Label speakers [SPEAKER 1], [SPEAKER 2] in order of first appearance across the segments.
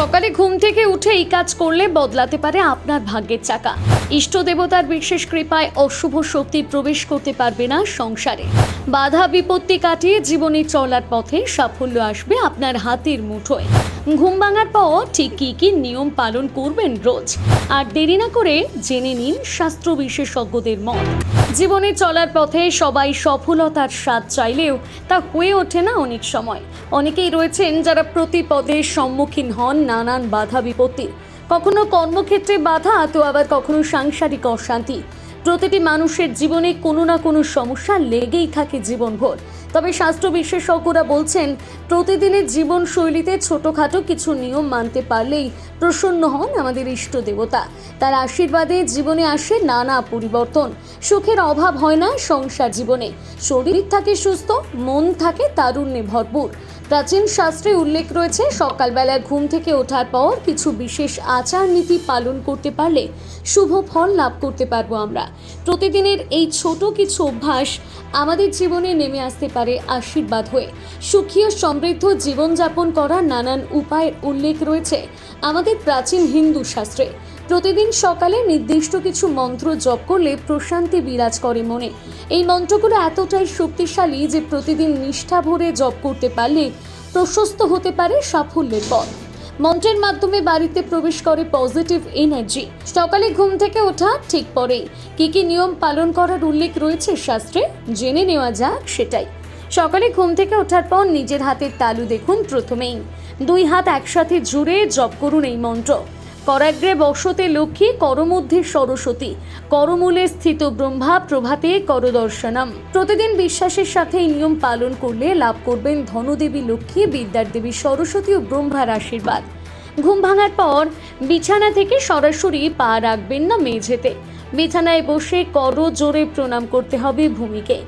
[SPEAKER 1] সকালে ঘুম থেকে উঠে এই কাজ করলে বদলাতে পারে আপনার ভাগ্যের চাকা। ইষ্ট দেবতার বিশেষ কৃপায় অশুভ শক্তি প্রবেশ করতে পারবে না সংসারে। বাধা বিপত্তি কাটিয়ে জীবনে চলার পথে সাফল্য আসবে আপনার হাতের মুঠোয়। ঘুম ভাঙার পর ঠিক কী কী নিয়ম পালন করবেন রোজ? আর দেরি না করে জেনে নিন শাস্ত্র বিশেষজ্ঞদের মত। জীবনে চলার পথে সবাই সফলতার স্বাদ চাইলেও তা হয়ে ওঠে না অনেক সময়। অনেকেই রয়েছেন যারা প্রতি পদে সম্মুখীন হন নানান বাধা বিপত্তি। কখনো কর্মক্ষেত্রে বাধা, তো আবার কখনো সাংসারিক অশান্তি। প্রতিটি মানুষের জীবনে কোনো না কোনো সমস্যা লেগেই থাকে জীবনভর। তবে স্বাস্থ্য বিশেষজ্ঞরা বলছেন, প্রতিদিনের জীবনশৈলীতে ছোটোখাটো কিছু নিয়ম মানতে পারলেই প্রসন্ন হন আমাদের ইষ্ট দেবতা। তার আশীর্বাদে জীবনে আসে নানা পরিবর্তন। সুখের অভাব হয় না সংসার জীবনে। শরীর থাকে সুস্থ, মন থাকে তারুণ্যে ভরপুর। প্রাচীন শাস্ত্রে উল্লেখ রয়েছে, সকালবেলা ঘুম থেকে ওঠার পর কিছু বিশেষ আচার নীতি পালন করতে পারলে শুভ ফল লাভ করতে পারব আমরা। প্রতিদিনের এই ছোট কিছু অভ্যাস আমাদের জীবনে নেমে আসতে পারে আশীর্বাদ হয়ে। সুখী ও সমৃদ্ধ জীবনযাপন করার নানান উপায়ের উল্লেখ রয়েছে আমাদের প্রাচীন হিন্দু শাস্ত্রে। প্রতিদিন সকালে নির্দিষ্ট কিছু মন্ত্র জপ করলে প্রশান্তি বিরাজ করে মনে। এই মন্ত্রগুলো এতটাই শক্তিশালী যে প্রতিদিন নিষ্ঠা ভরে জপ করতে পারলে প্রশস্ত হতে পারে সাফল্যের পথ। মন্ত্রের মাধ্যমে বাড়িতে প্রবেশ করে পজিটিভ এনার্জি সকালে ঘুম থেকে ওঠা ঠিক পরেই। কি কি নিয়ম পালন করার উল্লেখ রয়েছে শাস্ত্রে? জেনে নেওয়া যাক সেটাই। সকালে ঘুম থেকে ওঠার পর নিজের হাতের তালু দেখুন প্রথমেই। দুই হাত একসাথে জুড়ে জপ করুন এই মন্ত্র। করাগ্রে বসতে লক্ষ্মী করমধ্যে সরস্বতী। করমূলে স্থিত ব্রহ্মা প্রভাতে করদর্শনম। প্রতিদিন বিশ্বাসের সাথে এই নিয়ম পালন করলে লাভ করবেন ধনদেবী লক্ষ্মী, বিদ্যার দেবী সরস্বতী ও ব্রহ্মার আশীর্বাদ। ঘুম ভাঙার পর বিছানা থেকে সরাসরি পা রাখবেন না মেঝেতে। বিছানায় বসে কর জোরে প্রণাম করতে হবে ভূমিকে।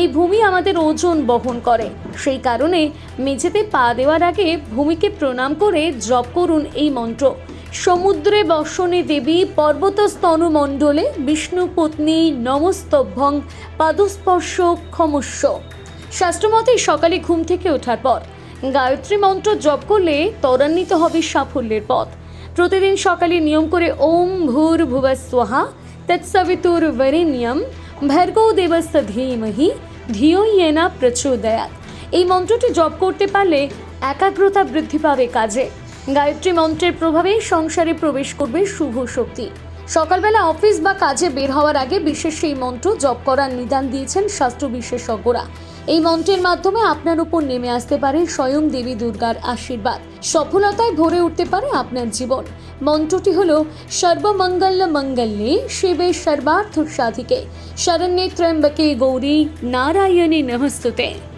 [SPEAKER 1] এই ভূমি আমাদের ওজন বহন করে। সেই কারণে মেঝেতে পা দেওয়ার আগে ভূমিকে প্রণাম করে জপ করুন এই মন্ত্র। সমুদ্রে বসনে দেবী পর্বত স্তনুমণ্ডলে বিষ্ণু পত্নী নমস্তভ্যং পাদস্পর্শ ক্ষমস্য শাস্ত্রমতে সকালে ঘুম থেকে ওঠার পর গায়ত্রী মন্ত্র জপ করলে ত্বরান্বিত হবে সাফল্যের পথ। প্রতিদিন সকালে নিয়ম করে ওম ভূর ভুবস্বহা তৎসবিতুর বরেণ্যম, ভর্গো দেবস্য ধীমহি ধিও ইয়েনা প্রচোদয়াত। এই মন্ত্রটি জপ করতে পারলে একাগ্রতা বৃদ্ধি পাবে কাজে। গায়ত্রী মন্ত্রের প্রভাবে সংসারে প্রবেশ করবে শুভ শক্তি। সকালবেলা অফিস বা কাজে বের হওয়ার আগে বিশেষ সেই মন্ত্র জপ করার নিদান দিয়েছেন শাস্ত্র বিশেষজ্ঞরা। এই মন্ত্রের মাধ্যমে আপনার উপর নেমে আসতে পারে স্বয়ং দেবী দুর্গার আশীর্বাদ। সফলতায় ভরে উঠতে পারে আপনার জীবন। মন্ত্রটি হল, সর্বমঙ্গল মঙ্গলে শিবে সর্বার্থ সাধিকে। শরণ্যে ত্র্যম্বকে গৌরী নারায়ণী নমস্তুতে।